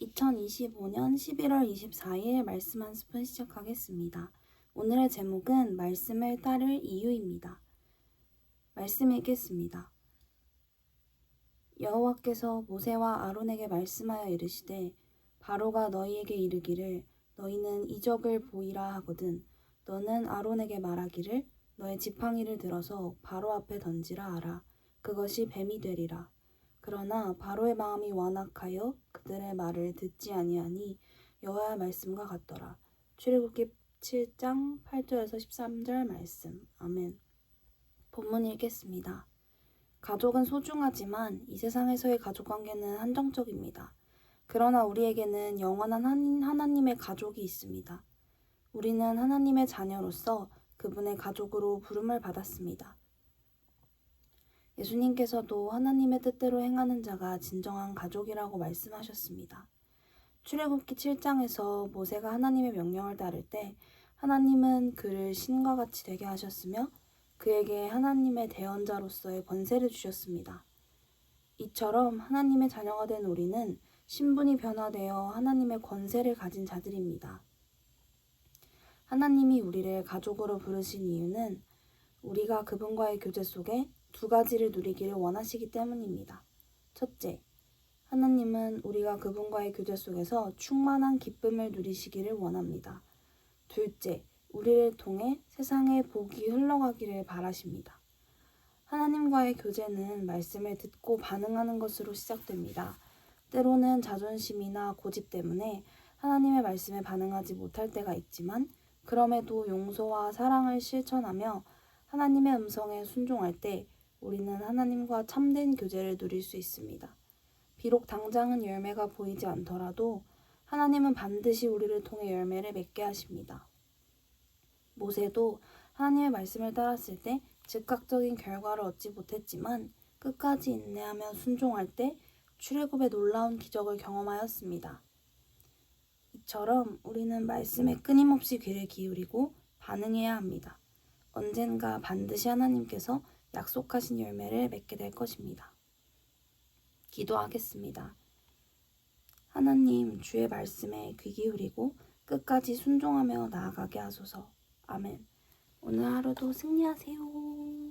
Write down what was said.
2025년 11월 24일 말씀 한 스푼 시작하겠습니다. 오늘의 제목은 말씀을 따를 이유입니다. 말씀 읽겠습니다. 여호와께서 모세와 아론에게 말씀하여 이르시되 바로가 너희에게 이르기를 너희는 이적을 보이라 하거든 너는 아론에게 말하기를 너의 지팡이를 들어서 바로 앞에 던지라 하라 그것이 뱀이 되리라 그러나 바로의 마음이 완악하여 그들의 말을 듣지 아니하니 여호와의 말씀과 같더라. 출애굽기 7장 8절에서 13절 말씀. 아멘. 본문 읽겠습니다. 가족은 소중하지만 이 세상에서의 가족 관계는 한정적입니다. 그러나 우리에게는 영원한 한- 하나님의 가족이 있습니다. 우리는 하나님의 자녀로서 그분의 가족으로 부름을 받았습니다. 예수님께서도 하나님의 뜻대로 행하는 자가 진정한 가족이라고 말씀하셨습니다. 출애굽기 7장에서 모세가 하나님의 명령을 따를 때 하나님은 그를 신과 같이 되게 하셨으며 그에게 하나님의 대언자로서의 권세를 주셨습니다. 이처럼 하나님의 자녀가 된 우리는 신분이 변화되어 하나님의 권세를 가진 자들입니다. 하나님이 우리를 가족으로 부르신 이유는 우리가 그분과의 교제 속에 두 가지를 누리기를 원하시기 때문입니다. 첫째, 하나님은 우리가 그분과의 교제 속에서 충만한 기쁨을 누리시기를 원합니다. 둘째, 우리를 통해 세상의 복이 흘러가기를 바라십니다. 하나님과의 교제는 말씀을 듣고 반응하는 것으로 시작됩니다. 때로는 자존심이나 고집 때문에 하나님의 말씀에 반응하지 못할 때가 있지만 그럼에도 용서와 사랑을 실천하며 하나님의 음성에 순종할 때 우리는 하나님과 참된 교제를 누릴 수 있습니다. 비록 당장은 열매가 보이지 않더라도 하나님은 반드시 우리를 통해 열매를 맺게 하십니다. 모세도 하나님의 말씀을 따랐을 때 즉각적인 결과를 얻지 못했지만 끝까지 인내하며 순종할 때 출애굽의 놀라운 기적을 경험하였습니다. 이처럼 우리는 말씀에 끊임없이 귀를 기울이고 반응해야 합니다. 언젠가 반드시 하나님께서 약속하신 열매를 맺게 될 것입니다. 기도하겠습니다. 하나님, 주의 말씀에 귀 기울이고 끝까지 순종하며 나아가게 하소서. 아멘. 오늘 하루도 승리하세요.